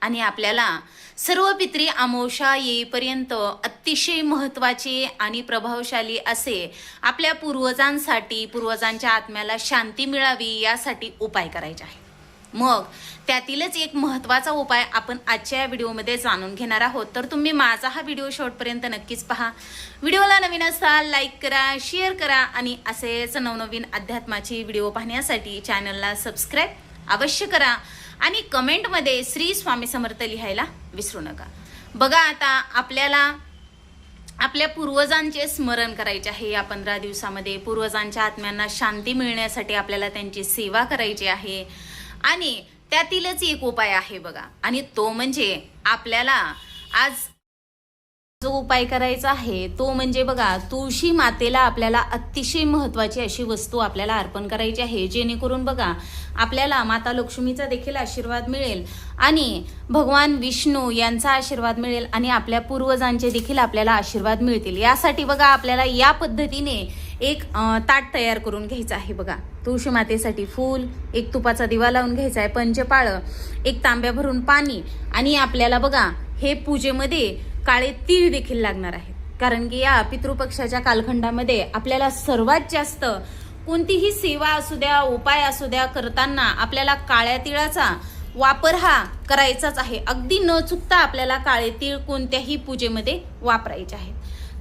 आणि आपल्याला सर्व पित्री अमावस्या येईपर्यंत अतिशय महत्त्वाचे आणि प्रभावशाली असे आपल्या पूर्वजांसाठी पूर्वजांच्या आत्म्याला शांती मिळावी यासाठी उपाय करायचे आहे मग त्यातीलच एक महत्त्वाचा उपाय आपण आजच्या या व्हिडिओमध्ये जाणून घेणार आहोत. तर तुम्ही माझा हा व्हिडिओ शेवटपर्यंत नक्कीच पहा. व्हिडिओला नवीन असाल लाईक करा शेअर करा आणि असेच नवनवीन अध्यात्माची व्हिडिओ पाहण्यासाठी चॅनलला सबस्क्राईब अवश्य करा. आणि कमेंटमध्ये श्री स्वामी समर्थ लिहायला विसरू नका. बघा आता आपल्याला आपल्या पूर्वजांचे स्मरण करायचे आहे. या पंधरा दिवसामध्ये पूर्वजांच्या आत्म्यांना शांती मिळण्यासाठी आपल्याला त्यांची सेवा करायची आहे. आणि त्यातीलच एक उपाय आहे बघा. आणि तो म्हणजे आपल्याला आज जो उपाय करायचा आहे तो म्हणजे बघा तुळशी मातेला आपल्याला अतिशय महत्वाची अशी वस्तू आपल्याला अर्पण करायची आहे. जेणेकरून बघा आपल्याला माता लक्ष्मीचा देखील आशीर्वाद मिळेल आणि भगवान विष्णू यांचा आशीर्वाद मिळेल आणि आपल्या पूर्वजांचे देखील आपल्याला आशीर्वाद मिळतील. यासाठी बघा आपल्याला या पद्धतीने एक ताट तयार करून घ्यायचं आहे बघा. तुळशी मातेसाठी फूल एक तुपाचा दिवा लावून घ्यायचा आहे पंचपाळं एक तांब्या भरून पाणी आणि आपल्याला बघा हे पूजेमध्ये काळे तीळ देखील लागणार आहेत. कारण की या पितृपक्षाच्या कालखंडामध्ये आपल्याला सर्वात जास्त कोणतीही सेवा असू द्या उपाय असू द्या करताना आपल्याला काळ्या तिळाचा वापर हा करायचाच आहे. अगदी न चुकता आपल्याला काळे तीळ कोणत्याही पूजेमध्ये वापरायचे आहेत.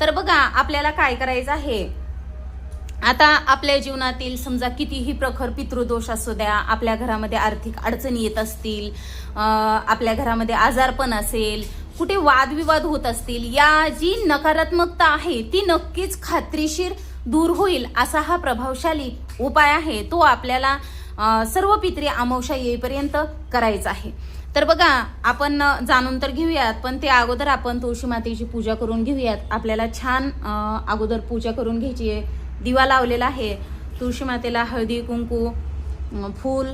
तर बघा आपल्याला काय करायचं आहे? आता आपल्या जीवनातील समजा कितीही प्रखर पितृदोष असू द्या आपल्या घरामध्ये आर्थिक अडचणी येत असतील आपल्या घरामध्ये आजारपण असेल कुठे वादविवाद होत असतील या जी नकारात्मकता आहे ती नक्कीच खात्रीशीर दूर होईल असा हा प्रभावशाली उपाय आहे. तो आपल्याला सर्व पित्री अमावस्या येईपर्यंत करायचा आहे. तर बघा आपण जाणून तर घेऊयात पण ते अगोदर आपण तुळशी मातेची पूजा करून घेऊयात. आपल्याला छान अगोदर पूजा करून घ्यायची आहे. दिवा लावलेला आहे. तुळशी मातेला हळदी कुंकू फूल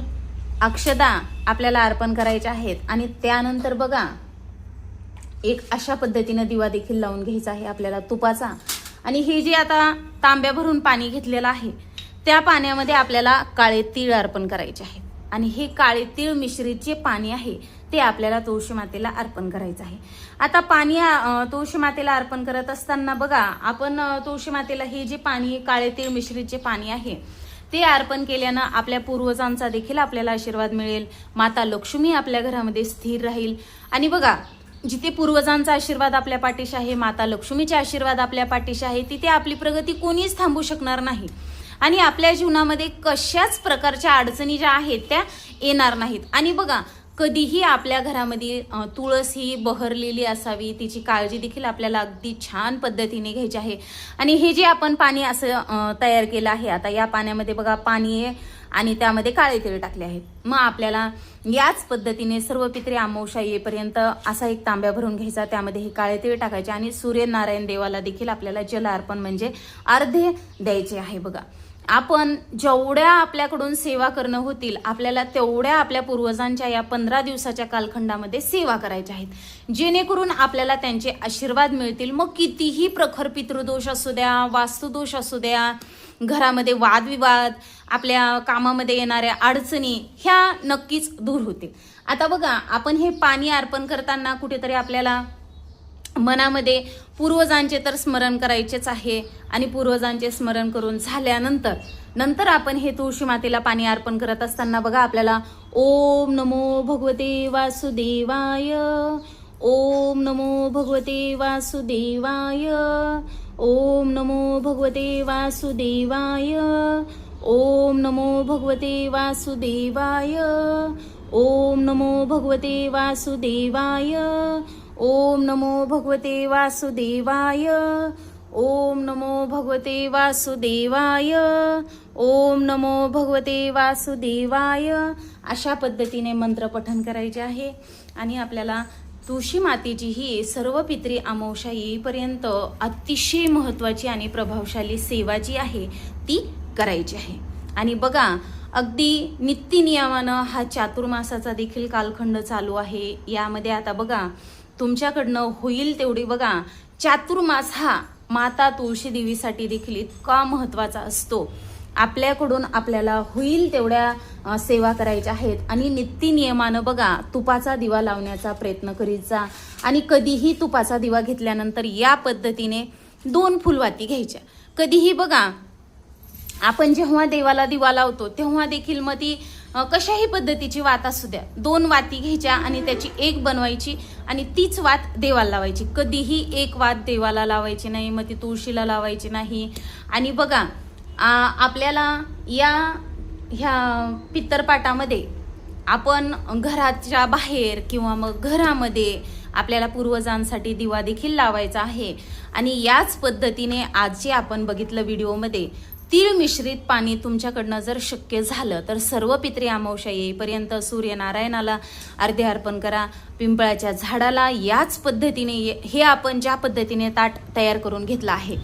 अक्षदा आपल्याला अर्पण करायचे आहेत. आणि त्यानंतर बघा एक अशा पद्धतीनं दिवा देखील लावून घ्यायचा आहे आपल्याला तुपाचा. आणि हे जे आता तांब्या भरून पाणी घेतलेलं आहे त्या पाण्यामध्ये आपल्याला काळे तीळ अर्पण करायचे आहे. आणि हे काळे तीळ मिश्रित जे पाणी आहे ते आपल्याला तुळशी मातेला अर्पण करायचं आहे. आता पाणी तुळशी मातेला अर्पण करत असताना बघा आपण तुळशी मातेला हे जे पाणी काळे तीळ मिश्रित जे पाणी आहे ते अर्पण केल्यानं आपल्या पूर्वजांचा देखील आपल्याला आशीर्वाद मिळेल. माता लक्ष्मी आपल्या घरामध्ये स्थिर राहील. आणि बघा जिथे पूर्वजांचा आशीर्वाद आपल्या पाठीशी आहे माता लक्ष्मीचे आशीर्वाद आपल्या पाठीशी आहे तिथे आपली प्रगती कोणीच थांबू शकणार नाही. आणि आपल्या जीवनामध्ये कशाच प्रकारच्या अडचणी ज्या आहेत त्या येणार नाहीत. आणि बघा कधीही आपल्या घरामध्ये तुळस ही बहरलेली असावी तिची काळजी देखील आपल्याला अगदी छान पद्धतीने घ्यायची आहे. आणि हे जे आपण पाणी असं तयार केलं आहे आता या पाण्यामध्ये बघा पाणी आहे आणि त्यामध्ये काळे तिळ टाकले आहेत. मग आपल्याला याच पद्धतीने सर्व पित्रे अमावस्या येईपर्यंत असा एक तांब्या भरून घ्यायचा. त्यामध्ये हे काळे तिळ टाकायचे आणि सूर्यनारायण देवाला देखील आपल्याला जल अर्पण म्हणजे अर्धे द्यायचे आहे बघा. आपण जेवढ्या आपल्याकडून सेवा करणं होतील आपल्याला तेवढ्या आपल्या पूर्वजांच्या या पंधरा दिवसाच्या कालखंडामध्ये सेवा करायच्या आहेत. जेणेकरून आपल्याला त्यांचे आशीर्वाद मिळतील. मग कितीही प्रखर पितृदोष असू द्या वास्तुदोष असू द्या घरामध्ये वादविवाद आपल्या कामामध्ये येणाऱ्या अडचणी ह्या नक्कीच दूर होतील. आता बघा आपण हे पाणी अर्पण करताना कुठेतरी आपल्याला मनामध्ये पूर्वजांचे तर स्मरण करायचेच आहे आणि पूर्वजांचे स्मरण करून झाल्यानंतर नंतर आपण हे तुळशी मातेला पाणी अर्पण करत असताना बघा आपल्याला ओम नमो भगवते वासुदेवाय ओम नमो भगवते वासुदेवाय। ओम नमो भगवते वासुदेवाय। ओम नमो भगवते वासुदेवाय। ओम नमो भगवते वासुदेवाय। ओम नमो भगवते वासुदेवाय। ओम नमो भगवते वासुदेवाय। ओम नमो भगवते वासुदेवाय। अशा पद्धतीने मंत्र पठन करायचे आहे. आणि आपल्याला तुळशी मातेची ही सर्व पित्री अमावस्या येईपर्यंत अतिशय महत्त्वाची आणि प्रभावशाली सेवा जी आहे ती करायची आहे. आणि बघा अगदी नित्यनियमानं हा चातुर्मासाचा देखील कालखंड चालू आहे. यामध्ये आता बघा तुमच्याकडनं होईल तेवढी बघा चातुर्मास हा माता तुळशी देवीसाठी देखील इतका महत्त्वाचा असतो. आपल्याकडून आपल्याला होईल तेवढ्या सेवा करायच्या आहेत. आणि नित्यनियमानं बघा तुपाचा दिवा लावण्याचा प्रयत्न करीत जा आणि कधीही तुपाचा दिवा घेतल्यानंतर या पद्धतीने दोन फुलवाती घ्यायच्या. कधीही बघा आपण जेव्हा देवाला दिवा लावतो तेव्हा देखील मग ती कशाही पद्धतीची वात असू द्या. दोन वाती घ्यायच्या आणि त्याची एक बनवायची आणि तीच वात देवाला लावायची. कधीही एक वात देवाला लावायची नाही मग ती तुळशीला लावायची नाही. आणि बघा आपल्याला या ह्या पित्तरपाटामध्ये आपण घराच्या बाहेर किंवा मग घरामध्ये आपल्याला पूर्वजांसाठी दिवा देखील लावायचा आहे. आणि याच पद्धतीने आज जे आपण बघितलं व्हिडिओमध्ये तीळ मिश्रित पाणी तुमच्याकडनं जर शक्य झालं तर सर्व पित्री अमावश्या येईपर्यंत सूर्यनारायणाला अर्धे अर्पण करा. पिंपळाच्या झाडाला याच पद्धतीने हे आपण ज्या पद्धतीने ताट तयार करून घेतलं आहे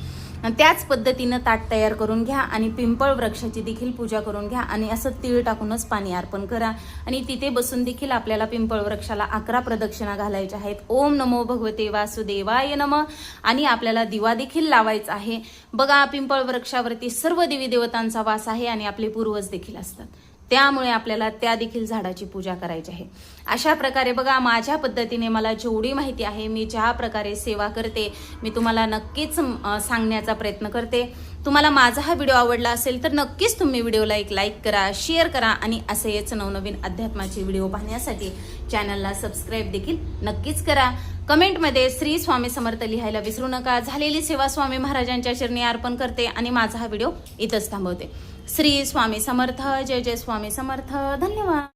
त्याच पद्धतीनं ताट तयार करून घ्या आणि पिंपळ वृक्षाची देखील पूजा करून घ्या आणि असं तीळ टाकूनच पाणी अर्पण करा. आणि तिथे बसून देखील आपल्याला पिंपळ वृक्षाला अकरा प्रदक्षिणा घालायच्या आहेत. ओम नमो भगवते वासुदेवाय नम. आणि आपल्याला दिवा देखील लावायचा आहे. बघा पिंपळ वृक्षावरती सर्व देवी देवतांचा वास आहे आणि आपले पूर्वज देखील असतात. त्यामुळे आपल्याला त्या देखील झाडाची पूजा करायची आहे. अशा प्रकारे बघा माझ्या पद्धतीने मला जेवढी माहिती आहे मी ज्या प्रकारे सेवा करते मी तुम्हाला नक्कीच सांगण्याचा प्रयत्न करते. तुम्हाला माझा हा व्हिडिओ आवडला असेल तर नक्कीच तुम्ही व्हिडिओला एक लाईक करा शेअर करा आणि असेच नवनवीन अध्यात्माचे व्हिडिओ पाहण्यासाठी चॅनलला सबस्क्राईब देखील नक्कीच करा. कमेंटमध्ये श्री स्वामी समर्थ लिहायला विसरू नका. झालेली सेवा स्वामी महाराजांच्या चरणी अर्पण करते आणि माझा हा व्हिडिओ इथंच थांबवते. श्री स्वामी समर्थ जय जय स्वामी समर्थ. धन्यवाद.